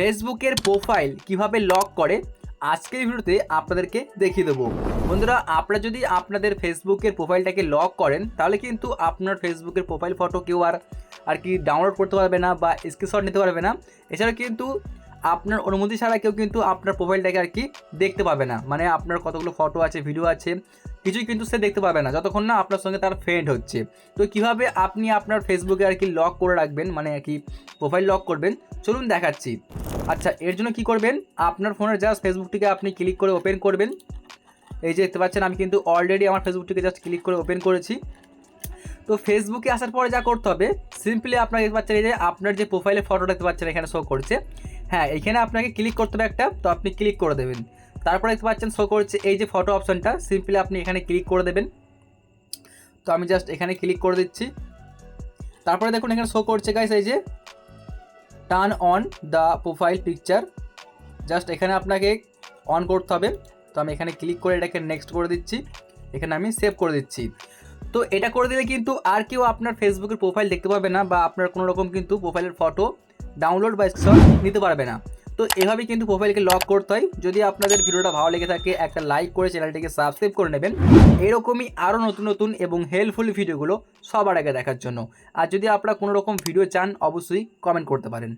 ফেসবুকের প্রোফাইল কীভাবে লক করে, আজকের ভিডিওতে আপনাদেরকে দেখিয়ে দেবো। বন্ধুরা, আপনারা যদি আপনাদের ফেসবুকের প্রোফাইলটাকে লক করেন, তাহলে কিন্তু আপনার ফেসবুকের প্রোফাইল ফটো কেউ আর আর কি ডাউনলোড করতে পারবে না বা স্ক্রিনশট নিতে পারবে না। এছাড়া কিন্তু আপনার অনুমতি ছাড়া কেউ কিন্তু আপনার প্রোফাইলটাকে আর কি দেখতে পাবে না। মানে আপনার কতগুলো ফটো আছে ভিডিও আছে, কিছুই কিন্তু সে দেখতে পাবে না। যতক্ষণ না আপনার সঙ্গে তার ফ্রেন্ড হচ্ছে। তো কীভাবে আপনি আপনার ফেসবুকে আর কি লক করে রাখবেন মানে আর কি প্রোফাইল লক করবেন, চলুন দেখাচ্ছি। আচ্ছা এর জন্য কি করবেন? আপনার ফোনের জাস্ট ফেসবুকটিকে আপনি ক্লিক করে ওপেন করবেন। এই যে দেখতে পাচ্ছেন, আমি কিন্তু অলরেডি আমার ফেসবুকটিকে জাস্ট ক্লিক করে ওপেন করেছি। তো ফেসবুকে আসার পরে যা করতে হবে সিম্পলি আপনারা দেখতে পাচ্ছেন এই যে আপনার যে প্রোফাইলে ফটো দেখতে পাচ্ছেন এখানে শো করছে। হ্যাঁ এখানে আপনাকে ক্লিক করতে হবে একটা, তো আপনি ক্লিক করে দেবেন। তারপরে দেখতে পাচ্ছেন শো করছে এই যে ফটো অপশানটা সিম্পলি আপনি এখানে ক্লিক করে দেবেন। তো আমি জাস্ট এখানে ক্লিক করে দিচ্ছি। তারপরে দেখুন, এখানে শো করছে গাইস এই যে turn on the profile picture just এখানে আপনাকে অন করতে হবে। তো আমি এখানে ক্লিক করে এটাকে নেক্সট করে দিচ্ছি। এখানে আমি সেভ করে দিচ্ছি। তো এটা করে দিলে কিন্তু আর কেউ আপনার ফেসবুকের প্রোফাইল দেখতে পাবে না বা আপনার কোনো রকম কিন্তু প্রোফাইলের ফটো ডাউনলোড বা স্ক্রিনশট নিতে পারবে না। তো এভাবে কিন্তু প্রোফাইলকে লক করতে হয়। যদি আপনাদের ভিডিওটা ভালো লেগে থাকে, একটা লাইক করে চ্যানেলটিকে সাবস্ক্রাইব করে নেবেন। এরকমই আরও নতুন নতুন এবং হেল্পফুল ভিডিওগুলো সবার আগে দেখার জন্য। আর যদি আপনারা কোনো রকম ভিডিও চান, অবশ্যই কমেন্ট করতে পারেন।